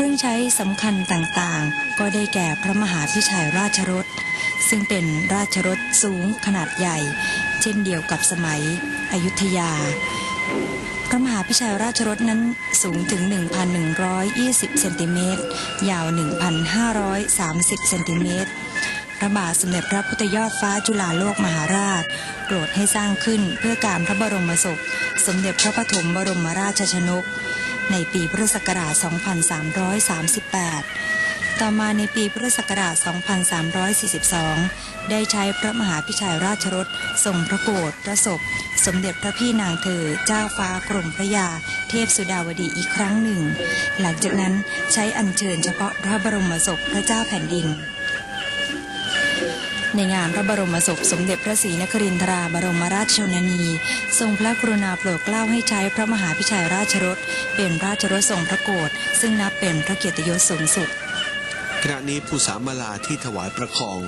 เครื่องใช้สำคัญต่างๆ ก็ได้แก่พระมหาพิชัยราชรถ ซึ่งเป็นราชรถสูงขนาดใหญ่ เช่นเดียวกับสมัยอยุธยา พระมหาพิชัยราชรถนั้นสูงถึง 1,120 เซนติเมตร ยาว 1,530 เซนติเมตรพระบาทสมเด็จพระพุทธยอดฟ้าจุฬาโลกมหาราชโปรดให้สร้างขึ้นเพื่อการพระบรมศพ สมเด็จพระปฐมบรมราชชนก ในปีพุทธศักราช 2338 ต่อมาในปีพุทธศักราช 2342 ได้ใช้พระมหาพิชัยราชรถทรงพระโกรธพระศพ สมเด็จพระพี่นางเธอเจ้าฟ้ากรมพระยา เทพสุดาวดีอีกครั้งหนึ่ง หลังจากนั้นใช้อัญเชิญเฉพาะพระบรมศพพระเจ้าแผ่นดิน ในงานพระบรมศพสมเด็จพระศรีนครินทราบรมราชชนนี ทรงพระกรุณาโปรดเกล้าให้ใช้พระมหาพิชัยราชรถ เป็นราชรถทรงพระโกรธซึ่งนับเป็นพระเกียรติยศสูงสุด ขณะนี้ผู้สามาลาที่ถวายประคอง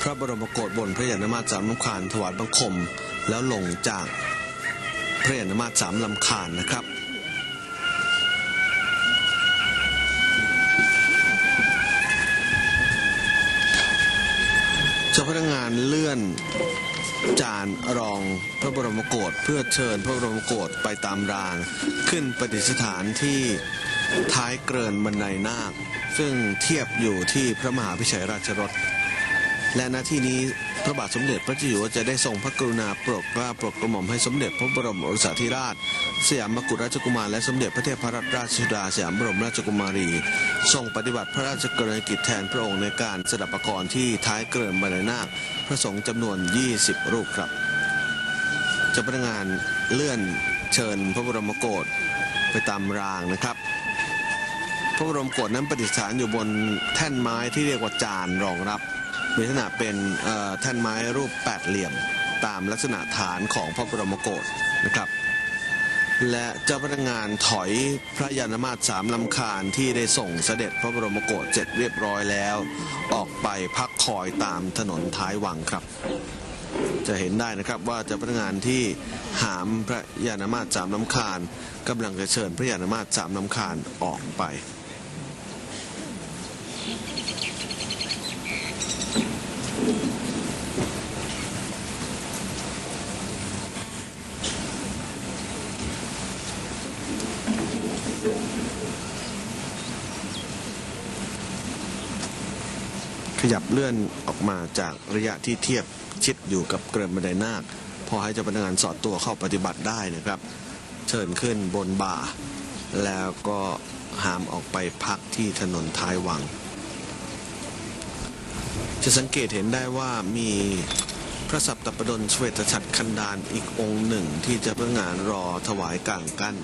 พระบรมโกศบนพระยานมาตรสามลำคาญถวายบังคม แล้วลงจากพระยานมาตรสามลำคาญนะครับ จ้าพนักงานเลื่อนจานรองพระบรมโกศเพื่อเชิญพระบรมโกศไปตามราง ขึ้นประดิษฐานที่ท้ายเกรินบันไดนาค ซึ่งเทียบอยู่ที่พระมหาพิชัยราชรถ และณที่นี้ พระบาทสมเด็จพระเจ้าอยู่หัวจะได้ทรงพระกรุณาโปรดเกล้าโปรดกระหม่อมให้สมเด็จพระบรมโอรสาธิราช สยามกุฎราชกุมารและสมเด็จพระเทพรัตนราชสุดาสยามบรมราชกุมารี ทรงปฏิบัติพระราชกรณียกิจแทนพระองค์ในการสดับประกรณ์ที่ท้ายเกรินบันไดนาคพระสงฆ์จำนวน 20 รูปครับเจ้าพนักงานเลื่อนเชิญพระบรมโกศไปตามรางนะครับ พระบรมโกศนั้นประดิษฐานอยู่บนแท่นไม้ที่เรียกว่าจานรองรับ มีลักษณะเป็นแท่นไม้รูปแปดเหลี่ยมตามลักษณะฐานของพระบรมโกศนะครับ และเจ้าพนักงานถอยพระยานมาตรสามลำคาญที่ได้ส่งเสด็จพระบรมโกศเสร็จเรียบร้อยแล้ว ออกไปพักคอยตามถนนท้ายวังครับ จะเห็นได้นะครับว่าเจ้าพนักงานที่หามพระยานมาตรสามลำคาญกำลังจะเชิญพระยานมาตรสามลำคาญออกไป ยับเลื่อนออกมาจากระยะที่เทียบชิดอยู่กับเกรินบันไดนาค พอให้เจ้าพนักงานสอดตัวเข้าปฏิบัติได้นะครับ เชิญขึ้นบนบ่า แล้วก็หามออกไปพักที่ถนนท้ายวัง จะสังเกตเห็นได้ว่ามีพระสัปตปดลสเวตฉัตรคันดานอีกองค์หนึ่งที่จะเพื่องานรอถวายกลางกั้น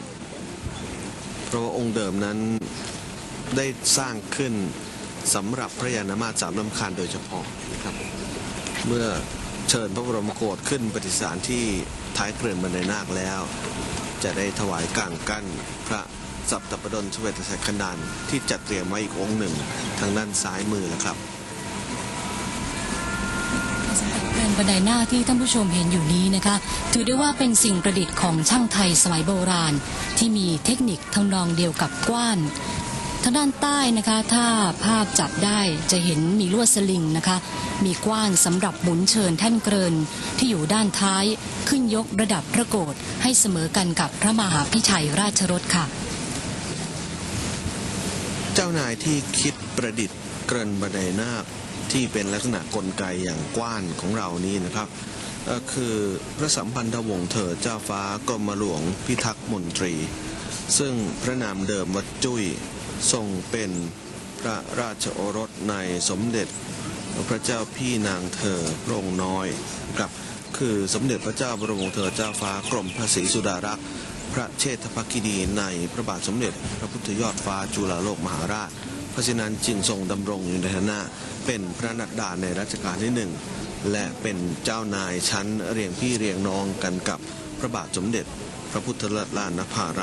เพราะว่าองค์เดิมนั้นได้สร้างขึ้น สำหรับพระยานามาตรสามลำคาญโดยเฉพาะนะครับ เมื่อเชิญพระบรมโกศขึ้นปฏิสานที่ท้ายเกลื่อนบันไดนาคแล้ว จะได้ถวายกลางกั้นพระสัปตปดลสเวตสักขนานที่จัดเตรียมไว้อีกองค์หนึ่งทางด้านซ้ายมือแล้วครับเป็นบันไดหน้าที่ท่านผู้ชมเห็นอยู่นี้นะคะ ถือได้ว่าเป็นสิ่งประดิษฐ์ของช่างไทยสมัยโบราณ ที่มีเทคนิคทำนองเดียวกับกว้าน ทางด้านใต้นะคะถ้าภาพจับได้จะเห็นมีลวดสลิงนะคะ มีกว้านสำหรับหมุนเชิญแท่นเกรินที่อยู่ด้านท้ายขึ้นยกระดับพระโกรธให้เสมอกันกับพระมหาพิชัยราชรถค่ะ เจ้านายที่คิดประดิษฐ์เกรินบันไดนาคที่เป็นลักษณะกลไกอย่างกว้านของเรานี้นะครับเอ่อคือพระสัมพันธวงศ์เถอเจ้าฟ้ากรมหลวงพิทักษ์มนตรี ซึ่งพระนามเดิมวัดจุ้ย ทรงเป็นพระราชโอรสในสมเด็จพระเจ้าพี่นางเธอพระองค์น้อยครับคือสมเด็จพระเจ้าบรมวงศ์เธอเจ้าฟ้ากรมพระศรีสุดารักษ์พระเชษฐภกินีในพระบาทสมเด็จ พระพุทธยอดฟ้าจุฬาโลกมหาราช พระฉะนั้นจึงทรงดำรงอยู่ในฐานะเป็นพระนัดดาในรัชกาลที่หนึ่งและเป็นเจ้านายชั้นเรียงพี่เรียงน้องกันกับพระบาทสมเด็จ พระพุทธลานภาไร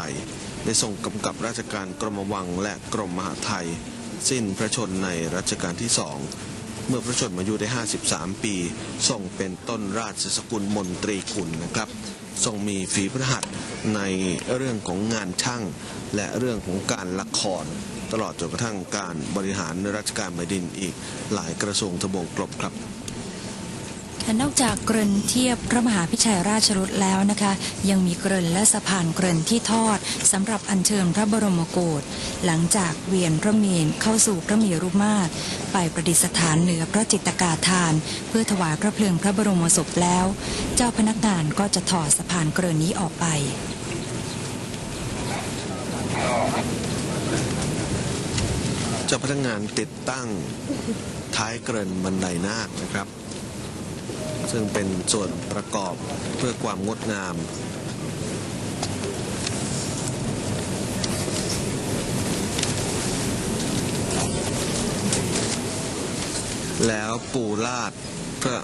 ได้ทรงกำกับราชการกรมวังและกรมมหาไทย สิ้นพระชนในรัชกาลที่สองเมื่อพระชนมายุได้ 53 ปีทรงเป็นต้นราชสกุลมนตรีคุณนะครับทรงมีฝีพระหัตถ์ในเรื่องของงานช่าง และเรื่องของการละคร ตลอดจนกระทั่งการบริหารราชการแผ่นดินอีกหลายกระทรวงทบวงกลบครับ และนอกจากเกริ่นเทียบพระมหาพิชัยราชรถแล้วนะคะ ยังมีเกริ่นและสะพานเกริ่นที่ทอดสำหรับอัญเชิญพระบรมโกศหลังจากเวียนพระเมรุเข้าสู่พระเมรุมาตรไปประดิษฐานเหนือพระจิตกาทาน เพื่อถวายพระเพลิงพระบรมศพแล้ว เจ้าพนักงานก็จะถอดสะพานเกริ่นนี้ออกไปเจ้าพนักงานติดตั้งท้ายเกริ่นบันไดนาคนะครับ ซึ่งเป็นส่วนประกอบเพื่อความงดงามแล้วปูลาดพระ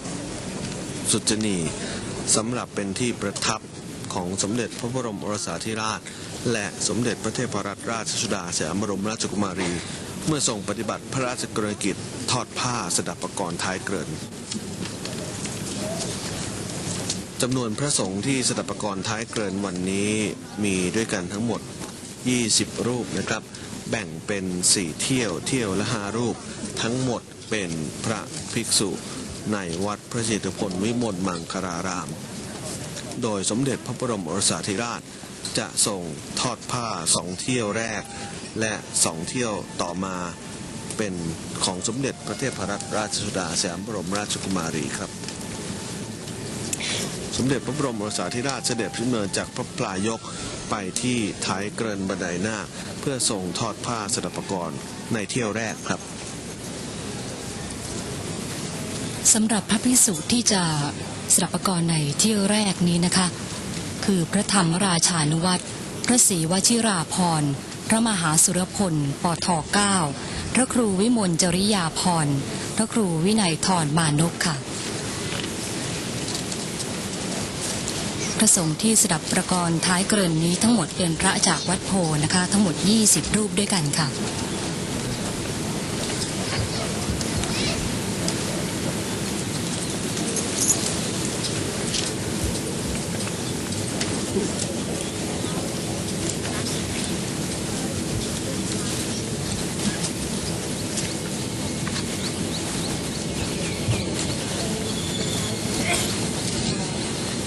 สุจนีสำหรับเป็นที่ประทับของสมเด็จพระบรมโอรสาธิราช และสมเด็จพระเทพรัตนราชสุดาสยามบรมราชกุมารี เมื่อทรงปฏิบัติพระราชกรณีกิจทอดผ้าสดับประกรณ์ท้ายเกริ่น จำนวนพระสงฆ์ที่สดับปกรณ์ท้ายเกริ่นวันนี้มีด้วยกันทั้งหมด 20 รูปนะครับ แบ่งเป็น 4 เที่ยวเที่ยวละ5รูป ทั้งหมดเป็นพระภิกษุในวัดพระเจตพลวิมลมังคลาราม โดยสมเด็จพระบรมโอรสาธิราชจะส่งทอดผ้าสองเที่ยวแรก และสองเที่ยวต่อมาเป็นของสมเด็จพระเทพรัตนราชสุดาสยามบรมราชกุมารีครับ สมเด็จพระบรมโอรสาธิราชเสด็จพระเนินจากพระปลายกไปที่ท้ายเกรินบันไดหน้า เพื่อส่งทอดผ้าสดับปกรณ์ในเที่ยวแรกครับสำหรับพระภิกษุที่จะสดับปกรณ์ในเที่ยวแรกนี้นะคะ คือพระธรรมราชานุวัตรพระศรีวชิราพรพระมหาสุรพลปทเก้าพระครูวิมลจริยาพรพระครูวินัยทรมานกค่ะ พระสงฆ์ที่สดับประกรณ์ท้ายเกริ่นนี้ทั้งหมดเป็นพระจากวัดโพนะคะ ทั้งหมด 20 รูปด้วยกันค่ะ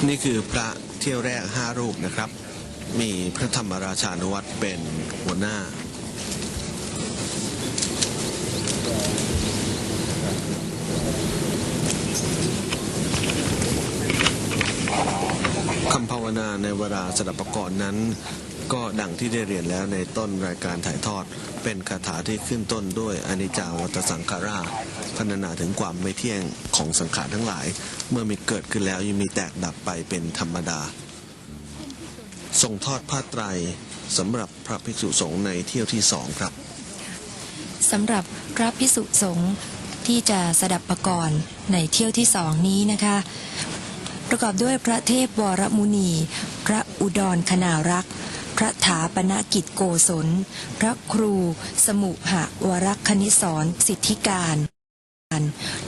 นี่คือพระเที่ยวแรกห้ารูปนะครับ มีพระธรรมราชานุวัตรเป็นหัวหน้า คำภาวนาในเวลาสดับประกรณ์นั้น ก็ดังที่ได้เรียนแล้วในต้นรายการถ่ายทอด เป็นคาถาที่ขึ้นต้นด้วยอนิจจาวัตสังขาราพรรณนาถึงความไม่เที่ยงของสังขารทั้งหลาย เมื่อมีเกิดขึ้นแล้วยังมีแตกดับไปเป็นธรรมดาส่งทอดผ้าไตรสำหรับพระภิกษุสงฆ์ในเที่ยวที่สองครับสำหรับพระพิสุสงฆ์ที่จะสดับประกรณ์ในเที่ยวที่สองนี้นะคะ ประกอบด้วยพระเทพวรมุนี พระอุดรคณารักษ์ พระถาปนกิจโกศล พระครู สมุหะวรคณิสรสิทธิการ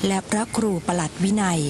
และพระครูประหลัดวินัย